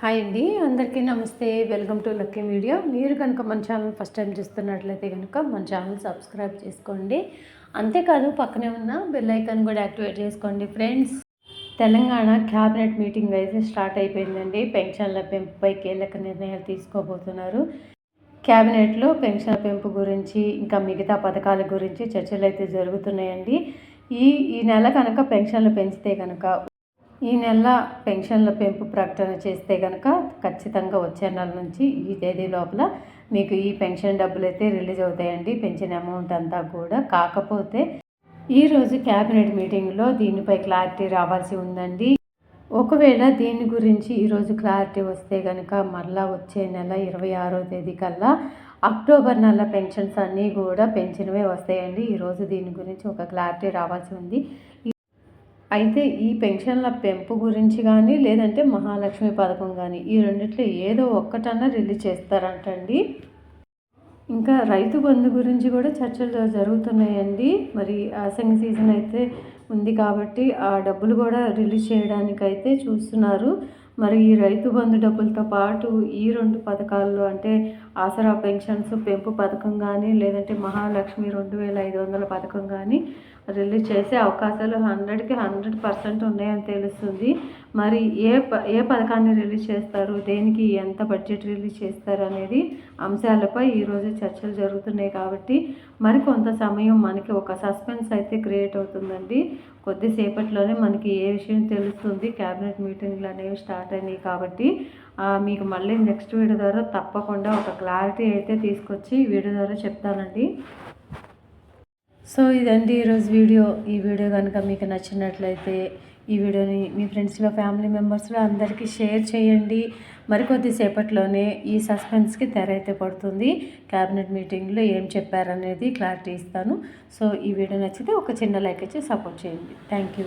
Hi అండి అందరికీ నమస్తే. Welcome to lucky media. మీరు కనుక మన ఛానల్ ఫస్ట్ టైం చూస్తున్నట్లయితే కనుక మన ఛానల్ సబ్స్క్రైబ్ చేసుకోండి. అంతేకాదు పక్కనే ఉన్న బెల్ ఐకాన్ కూడా యాక్టివేట్ చేసుకోండి. ఫ్రెండ్స్ తెలంగాణ క్యాబినెట్ మీటింగ్ అయితే స్టార్ట్ అయిపోయిందండి. పెన్షన్ల పెంపుపై కీలక నిర్ణయాలు తీసుకోబోతున్నారు. క్యాబినెట్లో పెన్షన్ పెంపు గురించి ఇంకా మిగతా పథకాల గురించి చర్చలు అయితే జరుగుతున్నాయండి. ఈ ఈ నెల కనుక పెన్షన్లు పెంచితే కనుక ఈ నెల పెన్షన్ల పెంపు ప్రకటన చేస్తే కనుక ఖచ్చితంగా వచ్చే నెల నుంచి ఈ తేదీ లోపల మీకు ఈ పెన్షన్ డబ్బులు అయితే రిలీజ్ అవుతాయండి. పెన్షన్ అమౌంట్ అంతా కూడా. కాకపోతే ఈరోజు క్యాబినెట్ మీటింగ్లో దీనిపై క్లారిటీ రావాల్సి ఉందండి. ఒకవేళ దీని గురించి ఈరోజు క్లారిటీ వస్తే కనుక మళ్ళా వచ్చే నెల ఇరవై ఆరో తేదీ కల్లా అక్టోబర్ నెల పెన్షన్స్ అన్నీ కూడా పెన్షన్వే వస్తాయండి. ఈరోజు దీని గురించి ఒక క్లారిటీ రావాల్సి ఉంది. అయితే ఈ పెన్షన్ల పెంపు గురించి కానీ లేదంటే మహాలక్ష్మి పథకం కానీ ఈ రెండిట్లో ఏదో ఒక్కటన్నా రిలీజ్ చేస్తారంటండి. ఇంకా రైతు బంధు గురించి కూడా చర్చలు జరుగుతున్నాయండి. మరి అసంగ్ సీజన్ అయితే ఉంది కాబట్టి ఆ డబ్బులు కూడా రిలీజ్ చేయడానికైతే చూస్తున్నారు. మరి ఈ రైతు బంధు డబ్బులతో పాటు ఈ రెండు పథకాల్లో అంటే ఆసరా పెన్షన్స్ పెంపు పథకం కానీ లేదంటే మహాలక్ష్మి రెండు వేల ఐదు వందల పథకం కానీ రిలీజ్ చేసే అవకాశాలు హండ్రెడ్కి హండ్రెడ్ పర్సెంట్ ఉన్నాయని తెలుస్తుంది. మరి ఏ ప ఏ పథకాన్ని రిలీజ్ చేస్తారు? దేనికి ఎంత బడ్జెట్ రిలీజ్ చేస్తారు? అనేది అంశాలపై ఈరోజు చర్చలు జరుగుతున్నాయి కాబట్టి మరి కొంత సమయం మనకి ఒక సస్పెన్స్ అయితే క్రియేట్ అవుతుందండి. కొద్దిసేపట్లోనే మనకి ఏ విషయం తెలుస్తుంది? క్యాబినెట్ మీటింగ్లు అనేవి స్టార్ట్ అయినాయి కాబట్టి మీకు మళ్ళీ నెక్స్ట్ వీడియో ద్వారా తప్పకుండా ఒక క్లారిటీ అయితే తీసుకొచ్చి వీడియో ద్వారా చెప్తానండి. సో ఇదండి ఈరోజు వీడియో. ఈ వీడియో కనుక మీకు నచ్చినట్లయితే ఈ వీడియోని మీ ఫ్రెండ్స్లో ఫ్యామిలీ మెంబర్స్లో అందరికీ షేర్ చేయండి. మరికొద్దిసేపట్లోనే ఈ సస్పెన్స్కి తెర అయితే పడుతుంది. క్యాబినెట్ మీటింగ్లో ఏం చెప్పారనేది క్లారిటీ ఇస్తాను. సో ఈ వీడియో నచ్చితే ఒక చిన్న లైక్ ఇచ్చి సపోర్ట్ చేయండి. Thank you